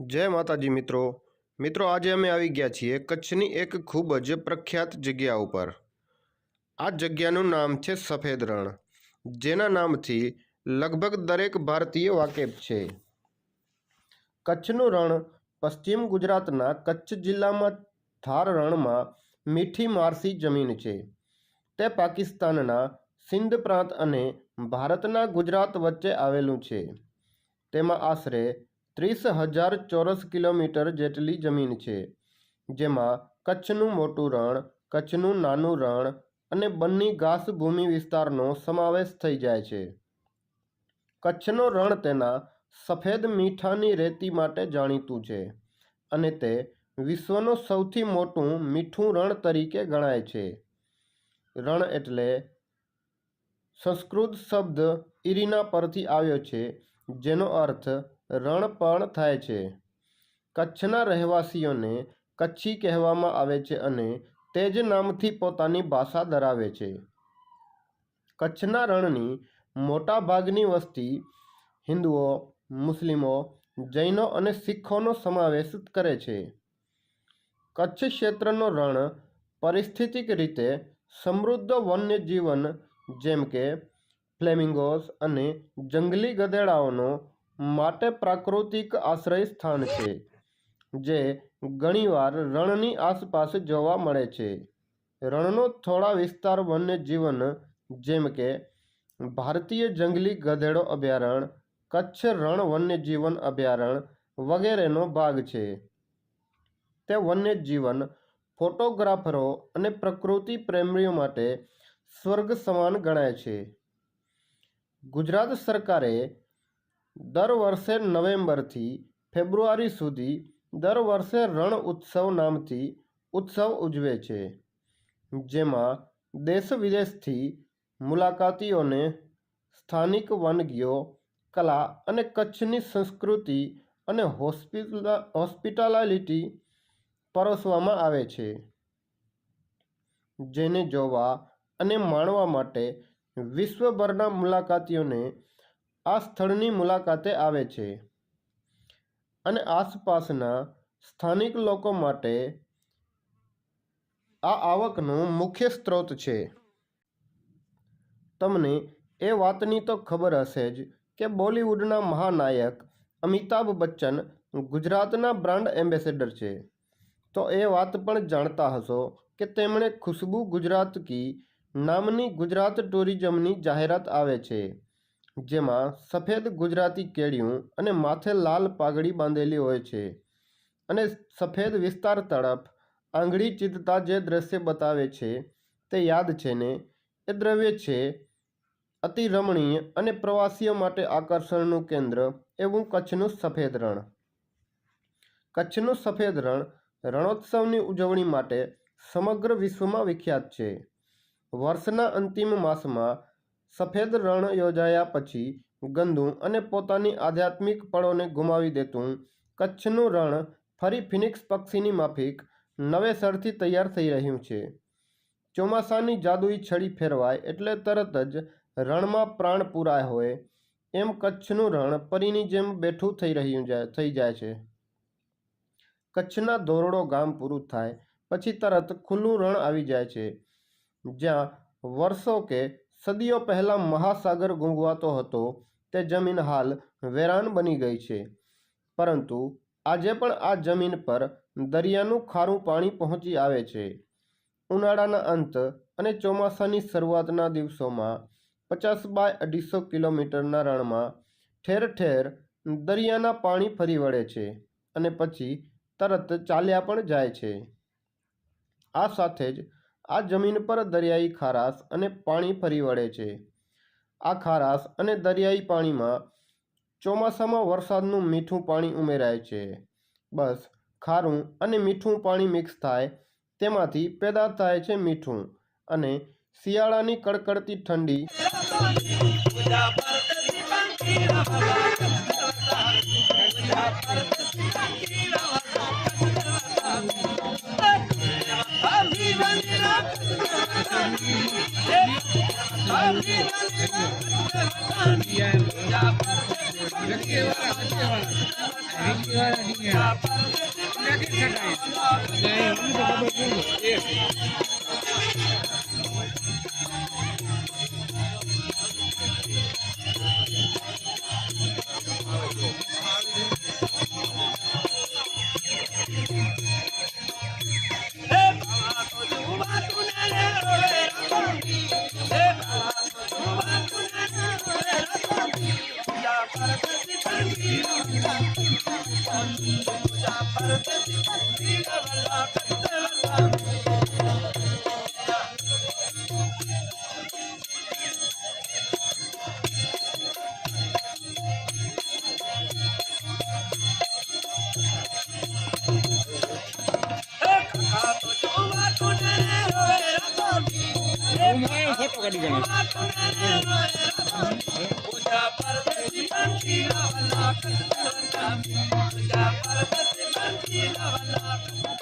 જય માતાજી મિત્રો. મિત્રો, આજે અમે આવી ગયા છીએ કચ્છની એક ખૂબ જ પ્રખ્યાત જગ્યા ઉપર. આ જગ્યાનું નામ છે સફેદ રણ. જેના નામથી લગભગ દરેક ભારતીય વાકેફ છે. કચ્છનું રણ પશ્ચિમ ગુજરાતના કચ્છ જિલ્લામાં થાર રણમાં મીઠી મારસી જમીન છે. તે પાકિસ્તાનના સિંધ પ્રાંત અને ભારતના ગુજરાત વચ્ચે આવેલું છે. તેમાં આશરે ત્રીસ હજાર ચોરસ કિલોમીટર જેટલી જમીન છે, જેમાં કચ્છનું મોટું રણ, કચ્છનું નાનું રણ અને બન્ની ઘાસભૂમિ વિસ્તારનો સમાવેશ થઈ જાય છે. કચ્છનો રણ તેના સફેદ મીઠાની રેતી માટે જાણીતું છે અને તે વિશ્વનું સૌથી મોટું મીઠું રણ તરીકે ગણાય છે. રણ એટલે સંસ્કૃત શબ્દ ઇરીના પરથી આવ્યો છે, જેનો અર્થ રણ પણ થાય છે. કચ્છના રહેવાસીઓને કચ્છી કહેવામાં આવે છે અને તે જ નામથી પોતાની ભાષા ધરાવે છે. કચ્છના રણની મોટા ભાગની વસ્તી હિન્દુઓ, મુસ્લિમો, જૈનો અને શીખોનો સમાવેશ કરે છે. કચ્છ ક્ષેત્રનો રણ પરિસ્થિતિક રીતે સમૃદ્ધ વન્યજીવન, જેમ કે ફ્લેમિંગોસ અને જંગલી ગધેડાઓનો માટે પ્રાકૃતિક આશ્રય સ્થાન છે, જે ઘણીવાર રણની આસપાસ જોવા મળે છે. રણનો થોડા વિસ્તાર વન્યજીવન જેમ કે ભારતીય જંગલી ગધેડો અભયારણ્ય, કચ્છ રણ વન્યજીવન અભયારણ્ય વગેરેનો ભાગ છે. તે વન્યજીવન ફોટોગ્રાફરો અને પ્રકૃતિ પ્રેમીઓ માટે સ્વર્ગ સમાન ગણાય છે. ગુજરાત સરકારે દર વર્ષે નવેમ્બરથી ફેબ્રુઆરી સુધી દર વર્ષે રણ ઉત્સવ નામથી ઉત્સવ ઉજવે છે, જેમાં દેશ વિદેશથી મુલાકાતીઓને સ્થાનિક વાનગીઓ, કલા અને કચ્છની સંસ્કૃતિ અને હોસ્પિટલા, હોસ્પિટાલિટી પરોસવામાં આવે છે. જેને જોવા અને માણવા માટે વિશ્વભરના મુલાકાતીઓને આ સ્થળની મુલાકાતે આવે છે અને આસપાસના સ્થાનિક લોકો માટે આ આવકનું મુખ્ય સ્ત્રોત છે. તમને એ વાતની તો ખબર હશે જ કે બોલિવૂડના મહાનાયક અમિતાભ બચ્ચન ગુજરાતના બ્રાન્ડ એમ્બેસેડર છે. તો એ વાત પણ જાણતા હશો કે તેમણે ખુશ્બુ ગુજરાત કી નામની ગુજરાત ટુરિઝમની જાહેરાત આવે છે, જેમાં સફેદ ગુજરાતી કેળિયું અને માથે લાલ પાઘડી બાંધેલી હોય છે અને સફેદ વિસ્તાર તરફ આંગળી ચિત્તતા જે દ્રશ્ય બતાવે છે તે યાદ છે ને, એ દ્રવ્ય છે અતિ રમણીય અને પ્રવાસીઓ માટે આકર્ષણનું કેન્દ્ર એવું કચ્છનું સફેદ રણ. કચ્છનું સફેદ રણ રણોત્સવની ઉજવણી માટે સમગ્ર વિશ્વમાં વિખ્યાત છે. વર્ષના અંતિમ માસમાં સફેદ રણ યોજાયા પછી ગંદુ અને પોતાની આધ્યાત્મિક પળોને ગુમાવી દેતું કચ્છનું રણ ફરી ફિનિક્સ પક્ષીની માફિક નવેસરથી તૈયાર થઈ રહ્યું છે. ચોમાસાની જાદુઈ છડી ફેરવાય એટલે તરત જ રણમાં પ્રાણ પૂરાય હોય એમ કચ્છનું રણ પરીની જેમ બેઠું થઈ રહ્યું થઈ જાય છે. કચ્છના ધોરડો ગામ પૂરું થાય પછી તરત ખુલ્લું રણ આવી જાય છે. જ્યાં વર્ષો કે સદીઓ પહેલાં મહાસાગર ગુંગવાતો હતો, તે જમીન હાલ વેરાન બની ગઈ છે. પરંતુ આજે પણ આ જમીન પર દરિયાનું ખારું પાણી પહોંચી આવે છે. ઉનાળાના અંત અને ચોમાસાની શરૂઆતના દિવસોમાં પચાસ બાય અઢીસો કિલોમીટરના રણમાં ઠેર ઠેર દરિયાના પાણી ફરી વળે છે અને પછી તરત ચાલ્યા પણ જાય છે. આ સાથે જ આ જમીન પર દરિયાઈ ખારાશ અને પાણી ફરી વળે છે. આ ખારાશ અને દરિયાઈ પાણીમાં ચોમાસામાં વરસાદનું મીઠું પાણી ઉમેરાય છે. બસ, ખારું અને મીઠું પાણી મિક્સ થાય તેમાંથી પેદા થાય છે મીઠું અને શિયાળાની કડકડતી ઠંડી. વિકીવાળા ડીંગા কাটি কেন পূজা পার্বতী পাখি রাম পূজা পার্বতী يا غلاق